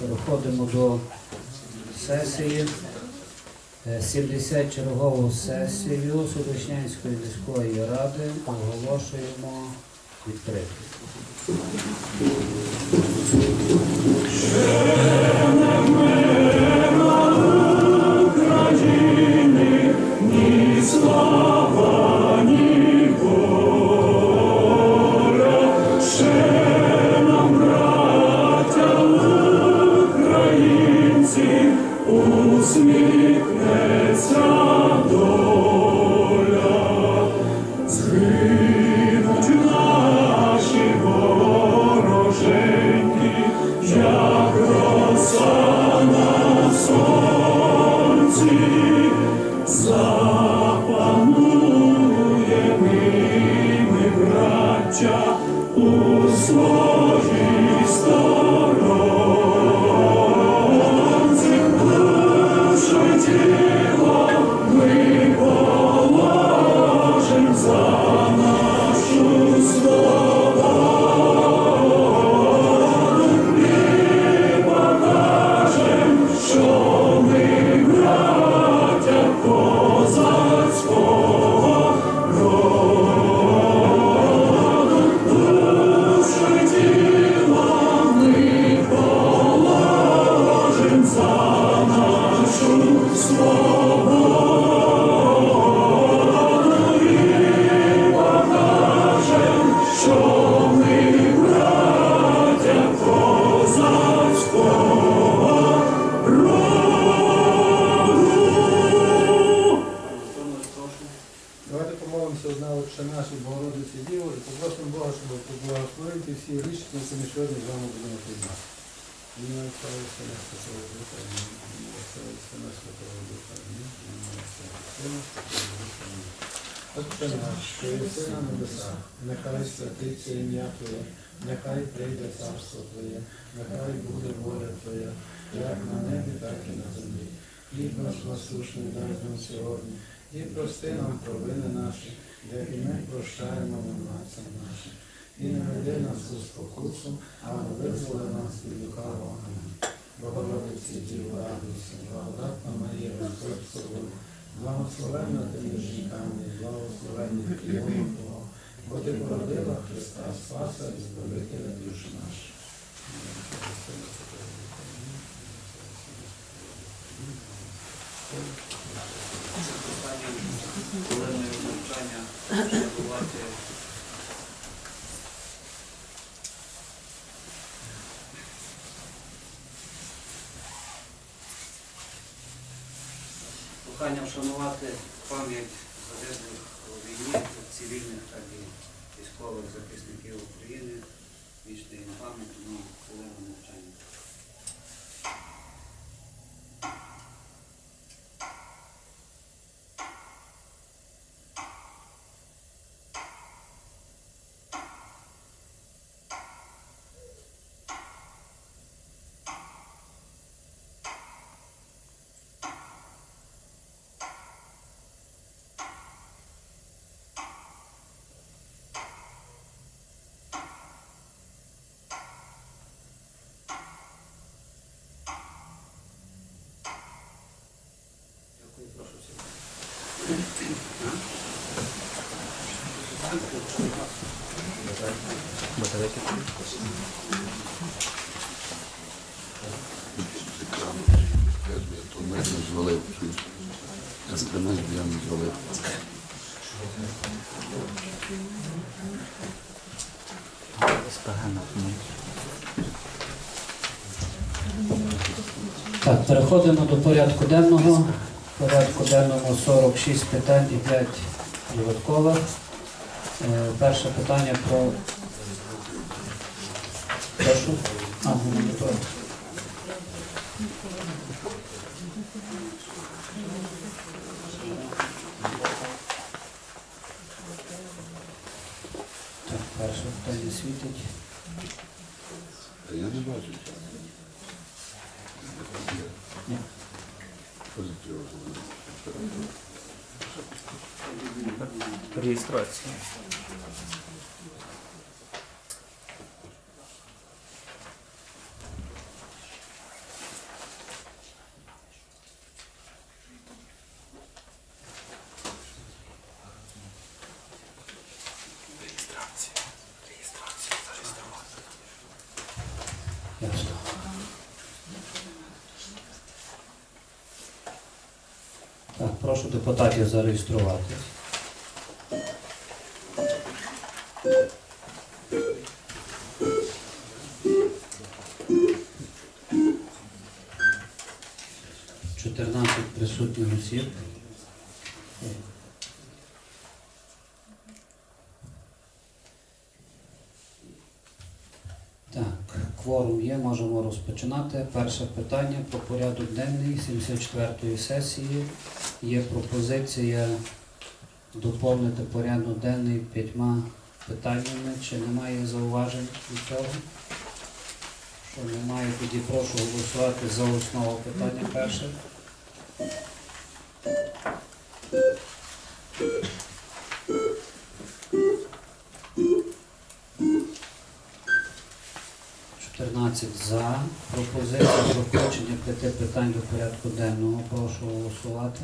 Переходимо до сесії. Е, 70 чергову сесію Судочнянської міської ради оголошуємо відкритою. Ім'я Твоє, нехай прийде царство Твоє, нехай буде воля Твоя, як на небі, так і на землі. Хліб наш насушний дай нам сьогодні, і прости нам провини наші, як і ми прощаємо винуватцям нашим. І не веди нас у спокусу, а визволи нас від лукавого. Богородиці Діво, радуйся, благодатна Марія, Господь з тобою, благословенна ти між жінками, і благословенний Твого Твого, бо ти породила Христа, Спаса і Збавителя душ наших. хвилиною навчання шанувати прохання вшанувати пам'ять загиблих у війні, цивільних, так і військових захисників України. Вічний пам'ять, тому хвилину навчання. Звалив. Ескремент я не звалив. Так, переходимо до порядку денного. Порядку денному 46 питань і 5 додаткових. Е, Перше питання про. Прошу. А, гуманітар. Так, перше питання світить. Та я не бачу. Ні. Позитивно. Реєстрація. Ясно. Так, прошу депутатів зареєструватись. Чотирнадцять присутніх осіб. Так, кворум є, можемо розпочинати. Перше питання про порядок денний 74-ї сесії. Є пропозиція доповнити порядок денний п'ятьма питаннями. Чи немає зауважень від цього? Що немає, тоді прошу голосувати за основу питання перше. Чотирнадцять за. Пропозиція про включення п'яти питань до порядку денного. Прошу голосувати.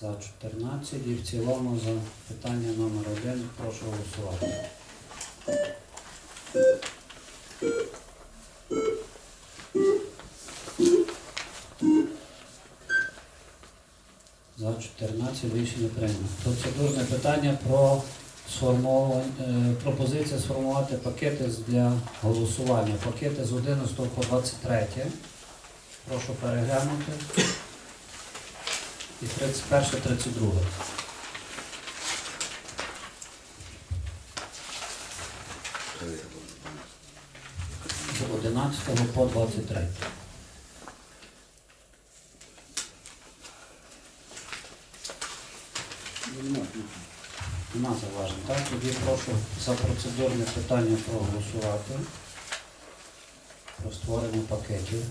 За 14 і в цілому за питання номер 1 прошу голосувати. За 14 рішення прийнято. Процедурне питання про сформовування, е, пропозиція сформувати пакети для голосування. Пакети з 11 по 23. Прошу переглянути. І 31, 32. З 11 по 23. Нема. Так, тоді прошу за процедурне питання проголосувати про створення пакетів.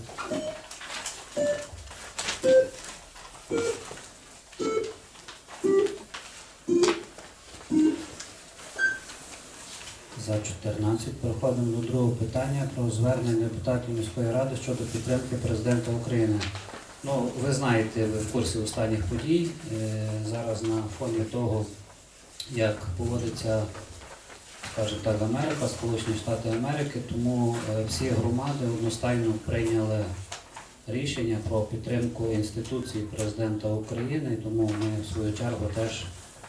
За 14. Переходимо до другого питання про звернення депутатів міської ради щодо підтримки президента України. Ну, ви знаєте, ви в курсі останніх подій. Е, Зараз на фоні того, як поводиться, скажімо так, Америка, Сполучені Штати Америки, тому е, всі громади одностайно прийняли рішення про підтримку інституції президента України, тому ми в свою чергу теж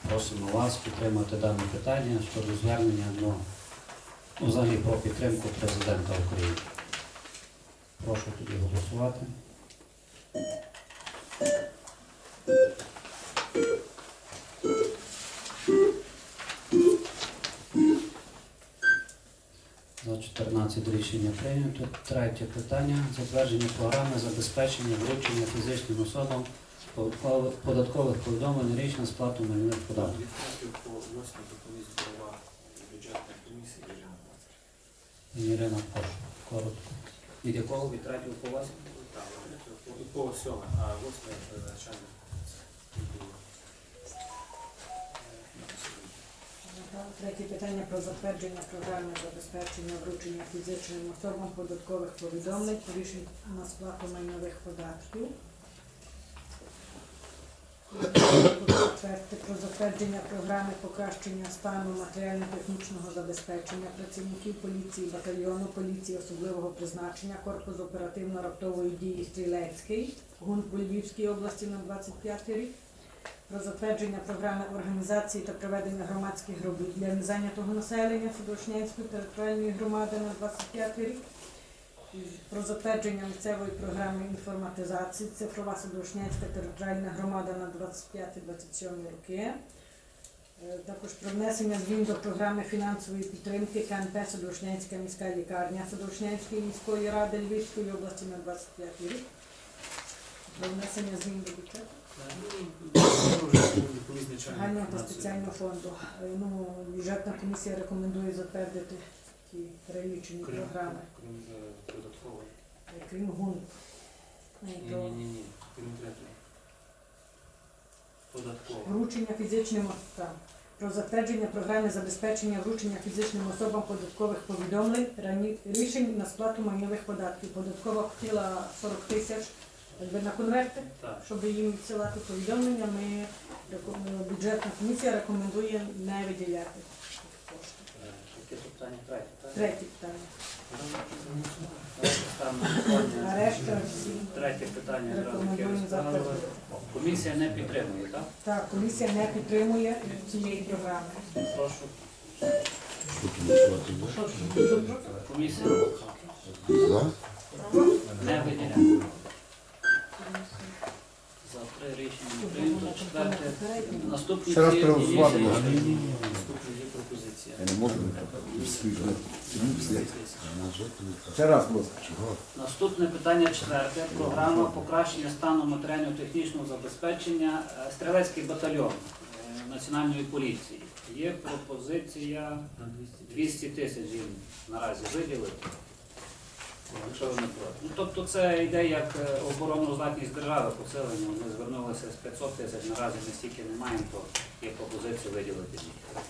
просимо вас підтримати дане питання щодо звернення до ну, взагалі про підтримку президента України. Прошу тоді голосувати. 14 рішення прийнято. Третє питання. Затвердження програми забезпечення вручення фізичним особам податкових- повідомлень річна сплату майнових податків. Ірина Пацар. Коротко. Від якого від третього по вас? Так, і по сьоме, а восьме е, начальник Третє питання про затвердження програми забезпечення вручення фізичним особам податкових повідомлень рішень на сплату майнових податків. Про затвердження програми покращення стану матеріально-технічного забезпечення працівників поліції, батальйону поліції особливого призначення, корпус оперативно-раптової дії Стрілецький, ГУНП у Львівській області на 25 рік про затвердження програми організації та проведення громадських робіт для незайнятого населення Федошнянської територіальної громади на 25 рік. Про затвердження місцевої програми інформатизації цифрова Садошнянська територіальна громада на 25-27 роки. Е, Також про внесення змін до програми фінансової підтримки КНП Садошнянська міська лікарня Садошнянської міської ради Львівської області на 25 рік. Про внесення змін до бюджету. Загального та спеціального фонду. Е, Ну, бюджетна комісія рекомендує затвердити ті перелічені програми, Крім е, податкової. е, крім ГУН. Ну, Ні. Крім третього. Податкова. Вручення фізичним та про затвердження програми забезпечення вручення фізичним особам податкових повідомлень рані- рішень на сплату майнових податків. Податкова хотіла 40 тисяч якби на конверти, Так. щоб їм відсилати повідомлення, ми бюджетна комісія рекомендує не виділяти кошти. Е, Яке питання? Третє, так? Третє питання. Давайте А голосування. решта всі Третє питання рекомендуємо затвердити. Комісія не підтримує, так? Так, комісія не підтримує цієї програми. Прошу. Комісія За? не виділяє. За три рішення не прийнято. Четверте. Наступні Ще раз є-? Наступна є пропозиція. Я не можу. Ще раз, будь ласка. Наступне питання четверте. Програма покращення стану матеріально-технічного забезпечення е, стрілецький батальйон е, Національної поліції. Є пропозиція 200. 200 тисяч їм наразі виділити. Якщо ви не проти. Ну, тобто це йде як е, обороноздатність держави посилення. Ми звернулися з 500 тисяч, наразі ми стільки не маємо, то є пропозиція виділити їх.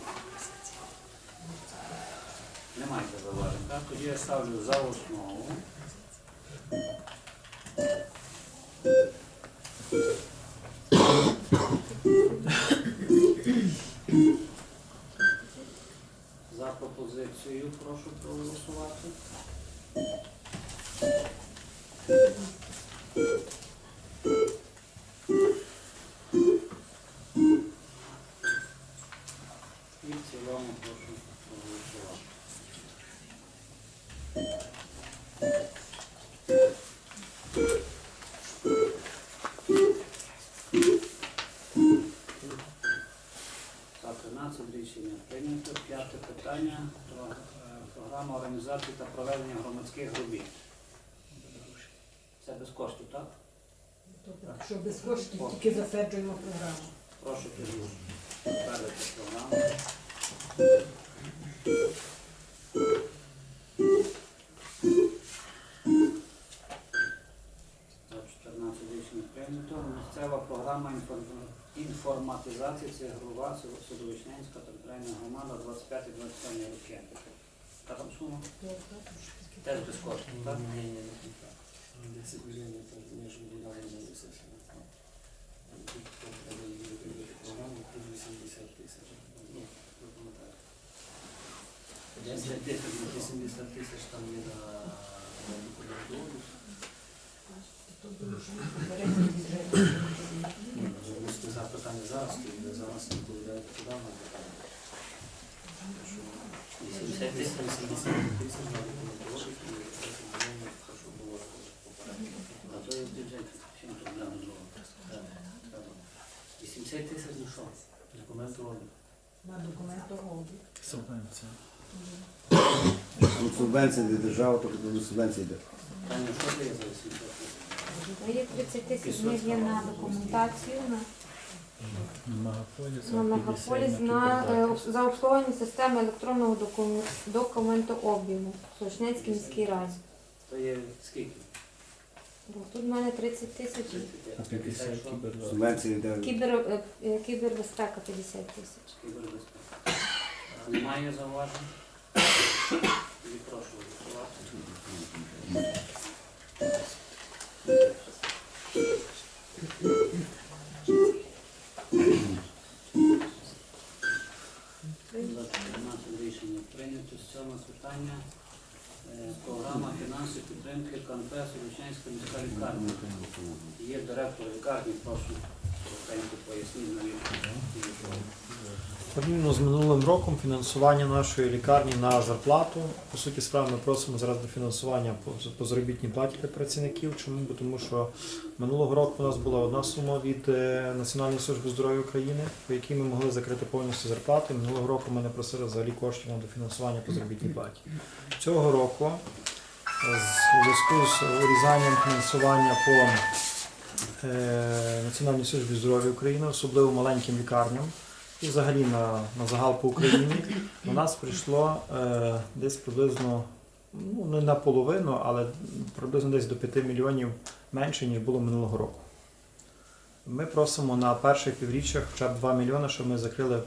Немає зауважень, так? Тоді я ставлю за основу. За пропозицією прошу проголосувати. І Якщо без коштів, тільки затверджуємо програму. Прошу підтвердити програму. 14 рішень прийнято. Місцева програма інформ- інформатизації цифрова Судовичненська територіальна громада 25-27 роки. Яка там сума? Теж без коштів, так? Ні, ні, не так. 10 мільйонів це між виділяли на сесію. Тут треба виділити програму плюс 80 тисяч. Ну, ви пам'ятаєте. 10 тисяч. 80 тисяч там є на на ліквідацію. Просто запитання зараз, то зараз відповідають програма питання. 80 тисяч. 80 тисяч на ліквідацію і 10 мільйонів, те, що було попередньо. А то є в бюджеті. Чим проблема була? Так, треба. 80 тисяч на що? Документи облік. На документообіг. Ну, субвенція для держави, то до субвенції йде. Таня, що ти є за 80 тисяч? Є 30 тисяч гривень є на документацію, на, на мегаполіс, на е, за обслуговування системи електронного документообігу в Сушнецькій міській раді. То є скільки? Бо Тут в мене 30 тисяч. А 50 кібербезпека. Субвенція йде. Кібер, е, е, кібербезпека 50 тисяч. Кібербезпека. Немає зауважень? Прошу голосувати. За 14 рішення прийнято з цього питання. Е, Програма фінансової підтримки КНП Солічанська міська лікарня. Є директор лікарні, прошу коротенько поясніть навіть. Порівняно з минулим роком фінансування нашої лікарні на зарплату. По суті, справи ми просимо зараз до фінансування по, заробітній платі для працівників. Чому? Бо тому що минулого року у нас була одна сума від е, Національної служби здоров'я України, по якій ми могли закрити повністю зарплати. Минулого року ми не просили взагалі коштів на дофінансування по заробітній платі. Цього року е, у зв'язку з урізанням фінансування по е, Національній службі здоров'я України, особливо маленьким лікарням і взагалі на, на загал по Україні до нас прийшло е, десь приблизно ну, не наполовину, але приблизно десь до 5 мільйонів менше, ніж було минулого року. Ми просимо на перше півріччя хоча б 2 мільйони, щоб ми закрили е,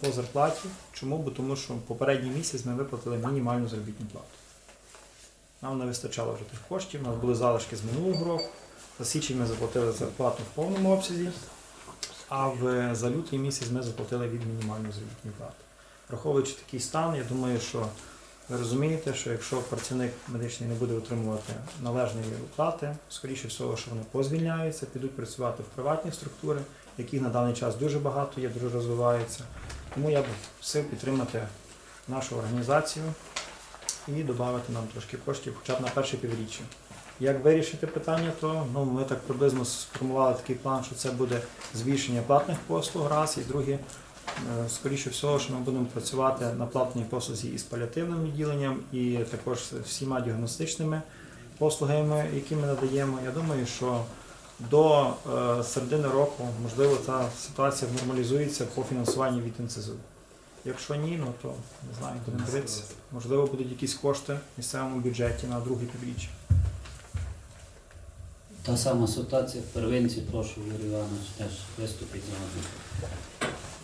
по зарплаті. Чому? Бо тому що попередній місяць ми виплатили мінімальну заробітну плату. Нам не вистачало вже тих коштів, у нас були залишки з минулого року. За січень ми заплатили зарплату в повному обсязі, а в, за лютий місяць ми заплатили від мінімальної заробітної плати. Враховуючи такий стан, я думаю, що ви розумієте, що якщо працівник медичний не буде отримувати належної оплати, скоріше всього, що вони позвільняються, підуть працювати в приватні структури, яких на даний час дуже багато є, дуже розвиваються. Тому я б просив підтримати нашу організацію і додати нам трошки коштів хоча б на перше півріччя. Як вирішити питання, то ну, ми так приблизно сформували такий план, що це буде збільшення платних послуг раз, і друге, е, скоріше всього, що ми будемо працювати на платній послузі із паліативним відділенням, і також всіма діагностичними послугами, які ми надаємо. Я думаю, що до е, середини року, можливо, та ситуація нормалізується по фінансуванню від НЦЗУ. Якщо ні, ну то не знаю, будемо дивитися. Можливо, будуть якісь кошти в місцевому бюджеті на друге півріччя. Та сама ситуація в первинці, прошу, Юрій Іванович, теж виступить за вами.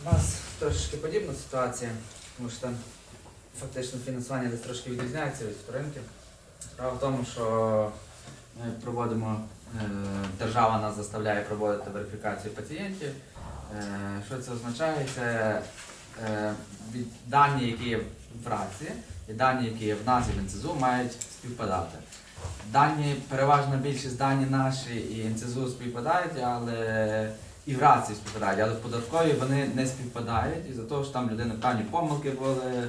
У нас трошки подібна ситуація, тому що там фактично фінансування десь трошки відрізняється від вторинки. Справа в тому, що ми проводимо, е, держава нас заставляє проводити верифікацію пацієнтів. Е, Що це означає? Це е, дані, які є в раці, і дані, які є в нас в НЦЗУ, мають співпадати. Дані, переважна більшість дані наші і НЦЗУ співпадають, але і в рації співпадають, але в податковій вони не співпадають, і за того, що там людини певні помилки були,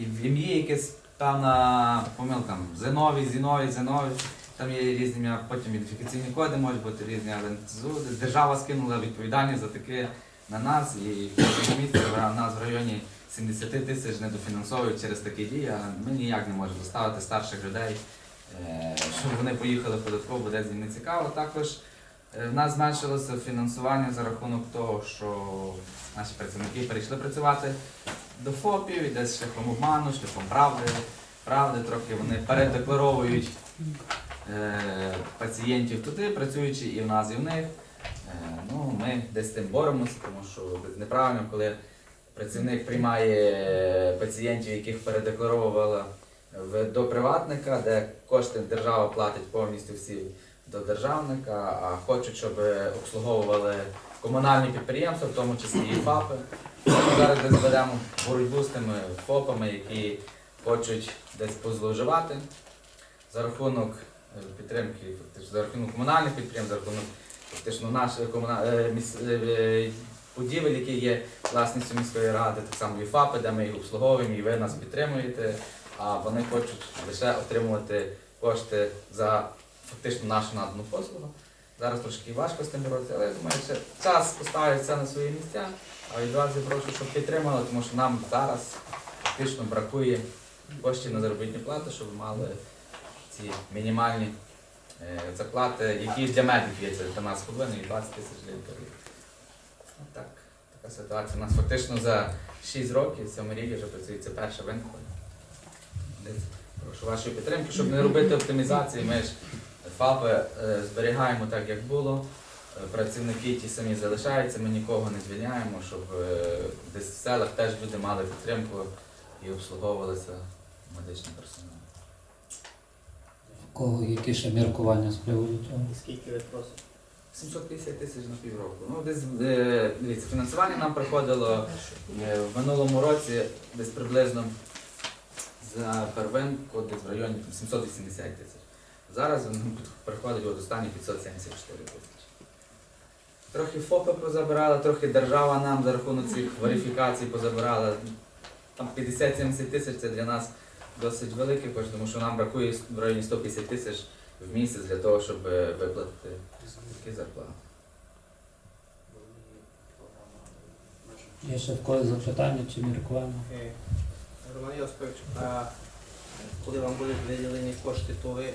і в ім'ї якась певна помилка, Зиновій, Зіновій, Зиновій, там є різні потім ідентифікаційні коди можуть бути різні, але НЦЗУ, держава скинула відповідальність за таке на нас, і в нас в районі 70 тисяч недофінансовують через такі дії, а ми ніяк не можемо заставити старших людей, щоб вони поїхали в податкову, бо десь їм не цікаво. Також Е, В нас зменшилося фінансування за рахунок того, що наші працівники перейшли працювати до ФОПів, десь шляхом обману, шляхом правди. Правди трохи вони передекларовують е, пацієнтів туди, працюючи і в нас, і в них. Е, ну, ми десь з тим боремося, тому що неправильно, коли працівник приймає пацієнтів, яких передекларовувала до приватника, де кошти держава платить повністю всі до державника, а хочуть, щоб обслуговували комунальні підприємства, в тому числі і ФАПи. Ми зараз десь боротьбу з тими ФОПами, які хочуть десь позловживати за рахунок е, підтримки, фактично, за рахунок комунальних підприємств, за рахунок фактично наших комуна... е, е, будівель, які є власністю міської ради, так само і ФАПи, де ми їх обслуговуємо, і ви нас підтримуєте, а вони хочуть лише отримувати кошти за фактично нашу надану послугу. Зараз трошки важко з тим боротися, але я думаю, що час поставить все на свої місця, а від вас я прошу, щоб підтримали, тому що нам зараз фактично бракує коштів на заробітну плату, щоб мали ці мінімальні е, зарплати, які для медиків є це 13,5 і 20 тисяч для. Так, така ситуація. У нас фактично за 6 років, в цьому рік вже працюється перша винка. Прошу вашої підтримки, щоб не робити оптимізації. Ми ж ФАПи е, зберігаємо так, як було. Е, Працівники ті самі залишаються, ми нікого не звільняємо, щоб е, десь в селах теж люди мали підтримку і обслуговувалися медичним персоналом. Кого які ще міркування з приводу цього? Скільки ви просите? 750 тисяч на півроку. Ну, десь дивіться, фінансування нам приходило в минулому році десь приблизно за первинку десь в районі 780 тисяч. Зараз нам приходить от останні 574 тисячі. Трохи ФОПи позабирали, трохи держава нам за рахунок цих верифікацій позабирала. Там 50-70 тисяч це для нас досить кошти, тому що нам бракує в районі 150 тисяч в місяць для того, щоб е, виплатити такі зарплати. Є ще в когось запитання чи міркування? Роман Йосипович, а коли вам будуть виділені кошти, то ви е,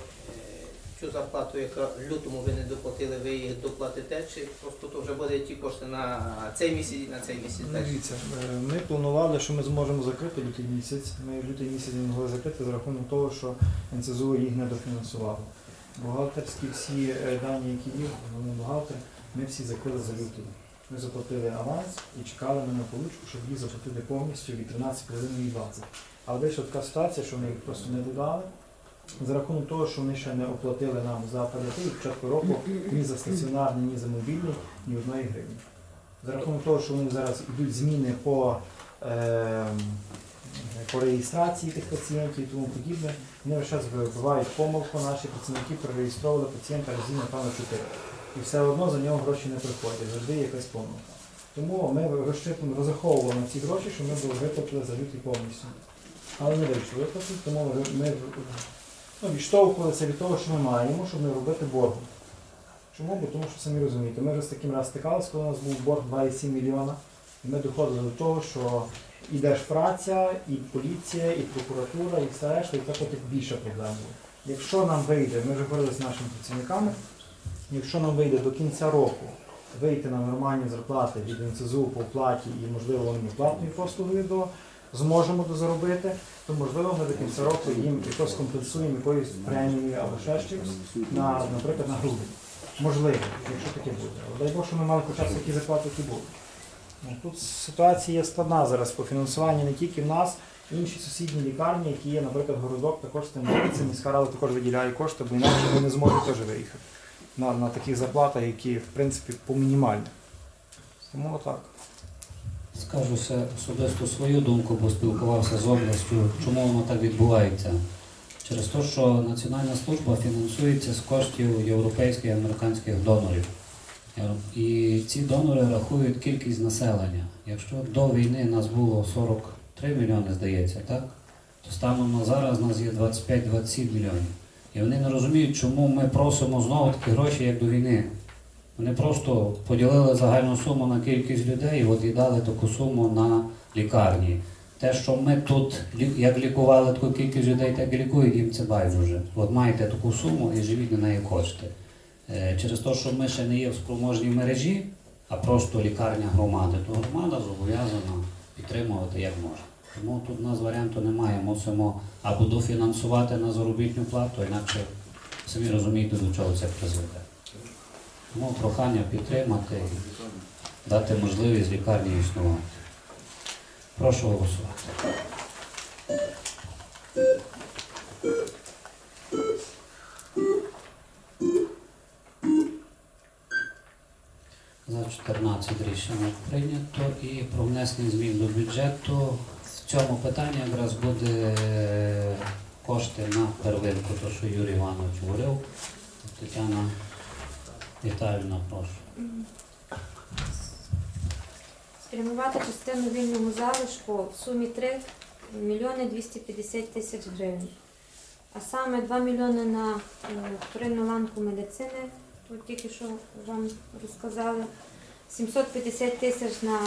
цю зарплату, яка в лютому ви не доплатили, ви їх доплатите, чи просто то вже буде ті кошти на цей місяць і на цей місяць. Дивіться, е, ми планували, що ми зможемо закрити лютий місяць. Ми лютий місяць не могли закрити за рахунок того, що НЦЗУ їх не дофінансувало. Бухгалтерські всі е, дані, які є, вони бухгалтер, ми всі закрили за лютий. Ми заплатили аванс і чекали на получку, щоб їх заплатити повністю від 13 і 20. Але вийшла така ситуація, що ми їх просто не додали. за рахунок того, що вони ще не оплатили нам за паліатив, початку року ні за стаціонарний, ні за мобільний, ні одної гривні. За рахунок того, що вони зараз йдуть зміни по, е, по реєстрації тих пацієнтів і тому подібне, вони весь час вибивають помилку, наші працівники перереєстровували пацієнта разів, напевно, 4. І все одно за нього гроші не приходять, завжди якась помилка. Тому ми розраховували на ці гроші, що ми були виплатили за лютий повністю. Але не вийшло виплатити, тому ми- ну, відштовхувалися від того, що ми маємо, щоб не робити боргу. Чому? Бо тому що самі розумієте, ми вже з таким раз стикалися, коли у нас був борг 2,7 мільйона, і ми доходили до того, що і держпраця, і поліція, і прокуратура, і все решта, і це потім більше проблем було. Якщо нам вийде, ми вже говорили з нашими працівниками, якщо нам вийде до кінця року вийти на нормальні зарплати від НСЗУ по оплаті і, можливо, вони платної послуги до зможемо дозаробити, то можливо ми до кінця року їм якось компенсуємо якоюсь премією або ще чимось, на, наприклад, на грудень. Можливо, якщо таке буде. Але дай Бог, що ми мали хоча б такі зарплати, які були. Ну, тут ситуація складна зараз по фінансуванню не тільки в нас, інші сусідні лікарні, які є, наприклад, городок, також це міська рада також виділяє кошти, бо інакше ми не зможемо теж виїхати на, на таких зарплатах, які в принципі по мінімальних. Тому отак. Скажуся особисто свою думку, бо спілкувався з областю, чому воно так відбувається. Через те, що Національна служба фінансується з коштів європейських і американських донорів. І ці донори рахують кількість населення. Якщо до війни нас було 43 мільйони, здається, так? то станом на зараз нас є 25-27 мільйонів. І вони не розуміють, чому ми просимо знову такі гроші, як до війни. Вони просто поділили загальну суму на кількість людей і от дали таку суму на лікарні. Те, що ми тут як лікували таку кількість людей, так і лікують, їм це байдуже. От маєте таку суму і живіть на неї кошти. Е, Через те, що ми ще не є в спроможній мережі, а просто лікарня громади, то громада зобов'язана підтримувати як може. Тому тут у нас варіанту немає. Мусимо або дофінансувати на заробітну плату, інакше самі розумієте, до чого це призведе. Тому прохання підтримати дати можливість лікарні існувати. Прошу голосувати. За 14 рішення прийнято і про внесення змін до бюджету. В цьому питанні якраз буде е, кошти на первинку, то що Юрій Іванович говорив. Тетяна Віталіївна, прошу. Спрямувати частину вільному залишку в сумі 3 мільйони 250 тисяч гривень. А саме 2 мільйони на е, вторинну ланку медицини, от тільки що вам розказали, 750 тисяч на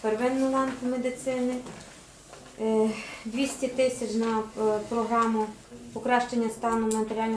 первинну ланку медицини, 200 тисяч на е, програму покращення стану матеріального